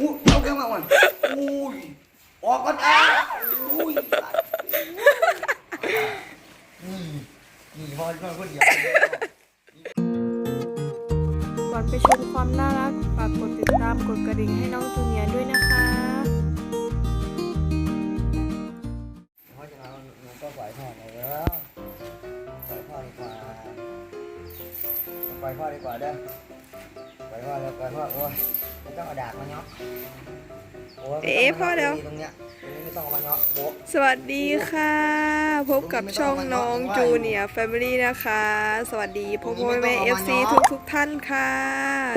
อู้เอาแก้วมาก่อนอุ้ยออกก่อนอะอุ้ยนี่นี่พอพอคนเดียวก่อนไปชมความน่ารักฝากกดติดตามกดกระดิ่งให้น้องจูเนียร์ด้วยนะคะเพราะฉะนั้นมันก็ปล่อยพ่อไปแล้วปล่อยพ่อดีกว่าปล่อยพ่อดีกว่าเด้อปล่อยพ่อแล้วปล่อยพ่อโอ้ย ไม่ต้องเอาดากมาเนาะโยไม่ต้งเอ๊ะพ่อเดี๋ยวตรงเนี้ยตรงนี้ไม่ต้องเอามาเนาะโบ๊ะสวัสดีค่ะ พบกับช่องน้องจูเนียร์แฟมิลี่นะคะ สวัสดีพ่อพ่อแม่เอฟซีทุกทุกๆท่านค่ะ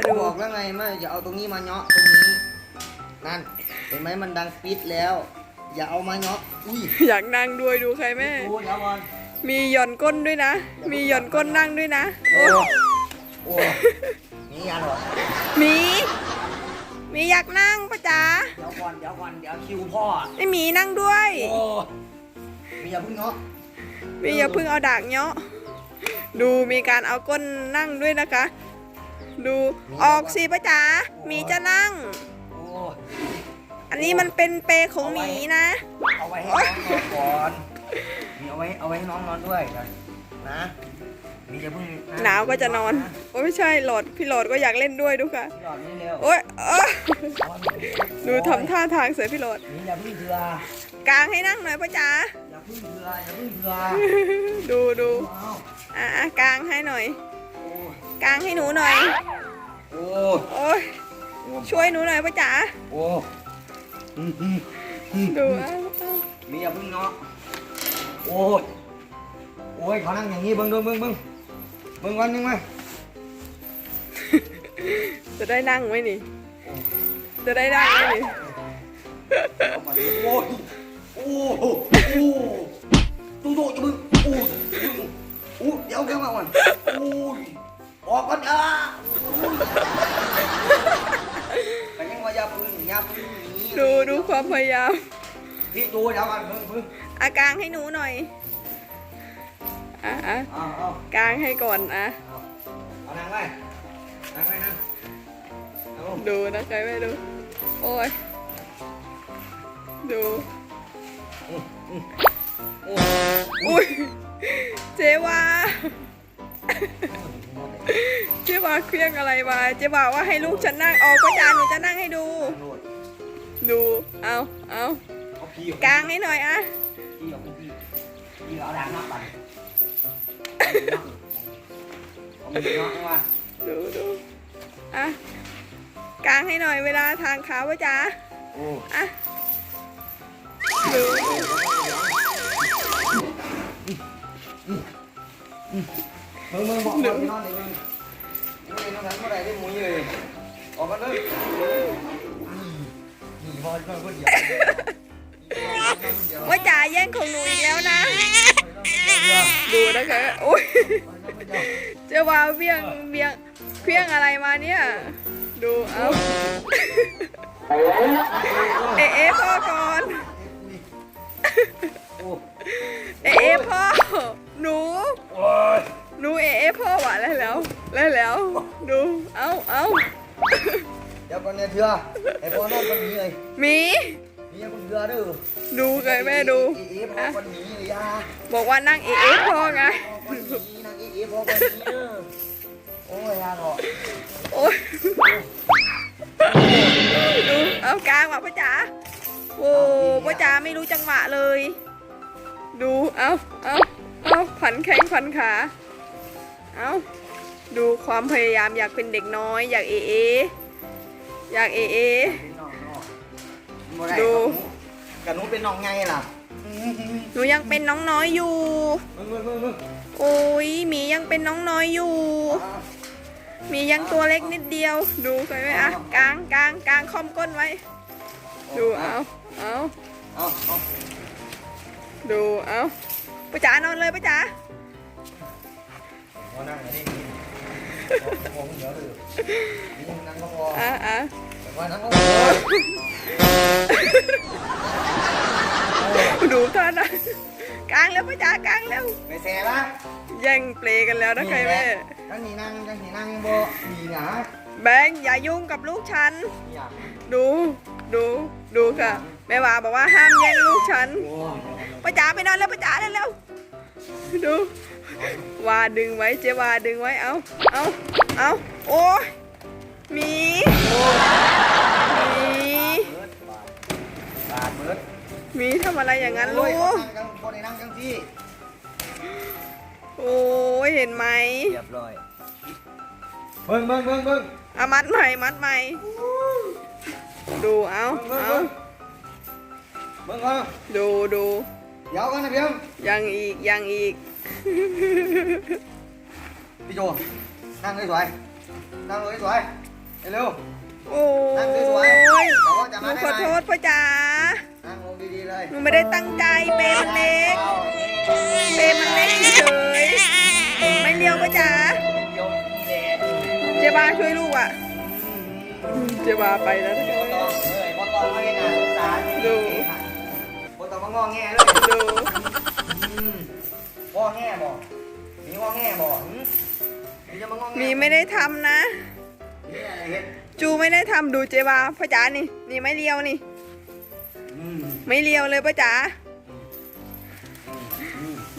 ดูบอกแล้วไงไม่อย่าเอาตรงนี้มาเนาะตรงนี้นั่นเห็นไหมมันดังปิดแล้ว อย่าเอามาเนาะอุ้ยอยากนั่งด้วยดูใครแม่ดูเดี๋ยวก่อนมีหย่อนก้นด้วยนะ มีหย่อนก้นนั่งด้วยนะ โอ้โอ้นี่ยันเหรอหมีห มีอยากนั่งปะจ๊ะเดี๋ยวก่อนเดี๋ยวก่อนเดี๋ยวคิวพ่อไอหมีนั่งด้วยโอ้มีอย่าเพึ่งเนาะมีอย่าเพิ่งเอาดากเนาะดูมีการเอาก้นนั่งด้วยนะคะ ดูออกสิปะจ๊ะหมีจะนั่งโอ้อันนี้มันเป็นเปรของหมีนะ เอาไว้ให้น้องนอนก่อนมีเอาไว้เอาไว้ให้น้องนอนด้วยนะมี อย่าเพึ่งหนาวก็จะนอน โอ้ยไม่ใช่หลอดพี่หลอดก็อยากเล่นด้วยดูค่ะพี่หลอดนี่เร็วโอ้ยเอ้ยดูทำท่าทางเสือพี่หลอดมีอย่าเพึ่งเถื่อกางให้นั่งหน่อยปะจ๊ะอย่าเพึ่งเถื่ออย่าเพึ่งเถื่อดูดูเอาอะอะกางให้หน่อย โอ้ยกางให้หนูหน่อย โอ้โอ้ยช่วยหนูหน่อยปะจ๊ะโอ้อืมอืมอืมดูเอาเอามีอย่าเพึ่งเนาะโอ้ยโอ้ยเขานั่งอย่างนี้เบิ้งดูเบิ้งเบิ้งเบิ้ง วันหนึงไหมจะได้นั่งไหมนี่ จะได้นั่งไหมนี่ โอ้ยโอ้โหโอ้ตู้โตจะมึงโอ้ยโอ้ยเดี๋ยวแกมาก่อนโอ้ยออกก่อนอะแต่ยังว่าอย่าพึ่งอย่าพึ่งหนีดูดูความพยายามพี่ตัวเดี๋ยวก่อนพึ่งพึ่งอากางให้หนูหน่อย อะอะเอาเอากางให้ก่อนอะ เอาเอานั่งไว้นั่งไว้นั่งเอาดูนะใครไม่ดู โอ้ย ดูอืมอืมโอ้ยอุ้ย เจวา เจวาเครื่องอะไรมาเจวาว่าให้ลูกฉันนั่งออกก็จานหนูจะนั่งให้ดูดู เอาเอาเอาพี่กางให้หน่อยอะ พี่เอาพี่ พี่เอาด่างนับไปเอามือนาะเอามาดูดูอะกางให้หน่อยเวลาทางขาวะจ๊ะโอ้อะดูมึงมึงบอกนที่นอนเลยมึงมึงเองต้องทำเท่าไรได้หมุ้ยเลยออกมาเลยนี่พอพอคนเดียว ว่าจ๋าแย่งของหนูอีกแล้วนะ ดูนะคะโอ้ยเจ้าวาเวียงเวียงเพียงอะไรมาเนี่ย ดูเอาเอะเอะพ่อก่อนโอ้เอะเอะพ่อหนูโอ้ยหนูเอะเอะพ่อหวานแล้วแล้วแล้วแล้วดูเอาเอาเดี๋ยวก่อนเนี่ยเถื่อไอ้พ่อนอนคนนี้เลยหมี นี่ยังคนเถื่อเด้อดูเคยแม่ดู เอ๊ะพ่อคนนี้เลยยาบอกว่านั่งเอะเอะพ่อไงคนนี้นางเอ๊ะพ่อคนนี้เด้อโอ้ยยาเนาะโอ้ยดูเอากลางว่ะพ่อจ๋าโอ้พ่อจ๋าไม่รู้จังหวะเลย ดูเอาเอาเอาผันแข้งผันขาเอาดูความพยายามอยากเป็นเด็กน้อย อยากเอเออยากเอเอ ดู กับหนูเป็นน้องไงล่ะหนูยังเป็นน้องน้อยอยู่ มึงมึงมึงมึงโอ้ยหมียังเป็นน้องน้อยอยู่หมียังตัวเล็กนิดเดียว ดูเคยไหมอะกลางกลางกลางค่อมก้นไว้ ดูเอาเอาเอาเอาดูเอาป้าจ๋านอนเลยป้าจ๋าพอนั่งอันนี้มองเยอะเลยนี่นั่งก็พออะอะแต่ ว่านั่งก็พอดูท่านะกลางแล้วป้าจ๋ากลางแล้วไม่แซ่ละแย่งเปลกันแล้วนะใครแม่ทั้งนี้นั่งทั้งนี้นั่งบ่ดีนะแบงค์อย่ายุ่งกับลูกฉันอย่าดูดูดูค่ะ แม่วาบอกว่าห้ามแย่งลูกฉันโอ้ยป้าจ๋าไปนอนแล้วป้าจ๋าเร็วๆดูวาดึงไว้เจ๊วาดึงไว้เอาเอาเอาโอ้ย หมีหมีบาดเบิดหมีทำอะไรอย่างนั้นลูโอ้ยกเขานั่งกันคนในนั่งกันที่โอ้ยเห็นไหม เรียบร้อยเบิ่งเบิ่งเบิ่งเบิ่งเอามัดใหม่มัดใหม่ดูเอาเบิ่งเอาเบิ่งเบิ่งเอาดูดูเดี๋ยวกันนะเพียงยังอีกยังอีก พี่โจนั่งสวยๆนั่งสวยๆ เร็ว โอ้นั่งสยวยๆเดี๋ยวก็จะหมานูได้ขอไหม โทษพ่อจ๋า นั่งลงดีๆเลยหนูไม่ได้ตั้งใจเปรมันเล็กเปรมันเล็กเฉยๆไม่เลี้ยวพ่อจ๋าเดี๋ยวนี่แหละเจ๊บาช่วยลูกอะเจ๊บาไปแล้วนะบ่ต้องเลยบ่ต้องไม่ได้น่าสงสารดู บ่ต้องมางอแงเลย ดูอืมงอแงบ่มีงอแงบ่หืมมีจะมางอแงมีไม่ได้ทำนะนี่อะไรเฮ็ด จูไม่ได้ทำดูเจ๊บาพ่อจ๋านี่ นี่ไม่เลี้ยวนี่ ไม่เลี้ยวเลยพ่อจ๋า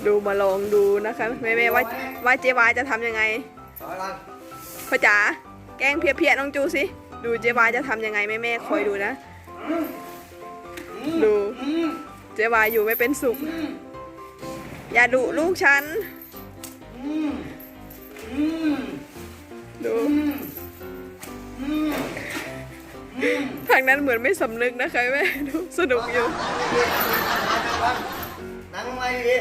ดูมาลองดูนะคะแม่แม่ว่าว่าเจ๊วาจะทำยังไงพ่อจ๋าแกล้งเพี้ยน้องจูสิดูเจ๊วาจะทำยังไงแม่แม่คอยดูนะ ดูเจ๊วาอยู่ไม่เป็นสุข อย่าดุลูกฉันดู ทางนั้นเหมือนไม่สำนึกนะคะแม่ดูสนุกอยู่นั่งลงมดี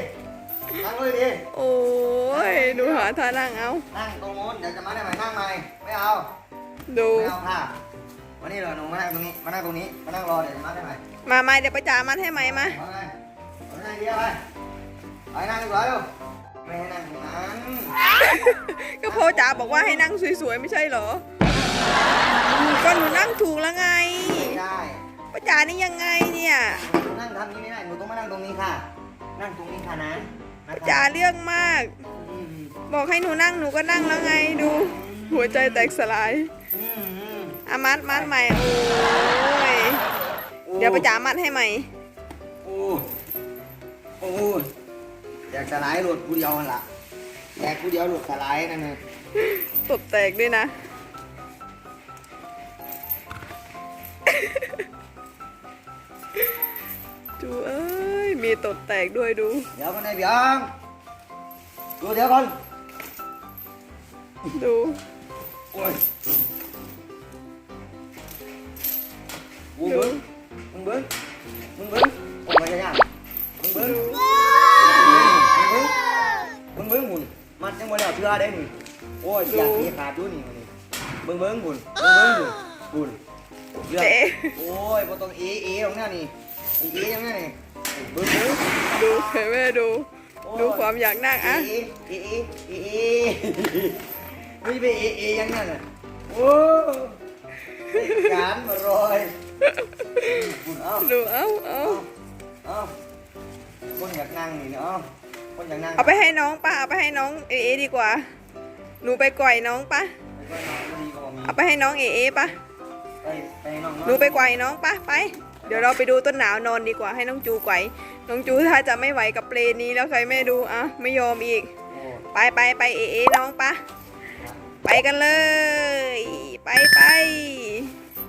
นั่งเลยดีโอ้ยดูหาท่านั่งเอา นั่งตรงโน้นเดี๋ยวจะมาได้ไหมนั่งใหม่ไม่เอาดูไม่เอาค่ะวันนี้เหรอหนูมานั่งตรงนี้มานั่งตรงนี้มานั่งรอเดี๋ยวจะมาได้ไหมมามาเดี๋ยวไปจ๋ามัดให้ไหมมาเอาไงเอาไงดีเอาไปไปนั่งดีกว่าเร็วไม่ให้นั่งตรงนั้นก็พ่อจ๋าบอกว่าให้นั่งสวยๆไม่ใช่เหรอ ก็หนูนั่งถูกแล้วไงไม่ได้ป้าจ๋านี่ยังไงเนี่ยหนูนั่งทำนี้ไม่ได้หนูต้องมานั่งตรงนี้ค่ะ นั่งตรงนี้ค่ะนะนะป้าคะจ๋าเรื่องมากอืมบอกให้หนูนั่งหนูก็นั่งแล้วไงดู หัวใจแตกสลายอืมอืมอามัดมัดใหม่โอ้ยเดี๋ยวป้าจ๋ามัดให้ใหม่โอ้โอ้อยากสลายหลุดกูเดียวนั่นล่ะอยากกูเดียวหลุดสลายนั่นเลยตบแตกด้วยนะ ตดแตกด้วยดู เดี๋ยวกันไอ้เบียงดูเดี๋ยวก่อนดูโอ้ยกูเบิ้งมึงเบิ้งมึงเบิ้งโอ้ยยังยังมึงเบิ้งดูมึงเบิ้งมึงเบิ้งหุ่นมัดยังบ่แล้วเชื่อได้นี่โอ้ยอยากมีขาดดูนี่มันนี่มึงเบิ้งหุ่นมึงเบิ้งหุ่นหุ่นเลือดเจ๊โอ้ยบ่ต้องเอเอตรงนี้นี่อีเอตรงนี้นี่เบิ้งเบิ้ง ดูเห็นไหมดู ดูความอยากนั่งอะเอเอเอเอเอไม่ไปเอเอยังนั่นน่ะโอ้การมารอยหุ่นเอ้าดูเอ้าเอ้าเอาคนอยากนั่งนี่เนาะคนอยากนั่งเอาไปให้น้องป่ะเอาไปให้น้องเอเอดีกว่า หนูไปก่อยน้องป่ะเอาไปให้น้องเอเอป่ะไปไปนอนหนูไปไกวน้องป่ะไป เดี๋ยวเราไปดูต้นหนาวนอนดีกว่าให้น้องจูไหวน้องจูถ้าจะไม่ไหวกับเปลนี้แล้วใครไม่ดูอะไม่ยอมอีก ไปไปไปเอ๋น้องปะไปกันเลย ไปไป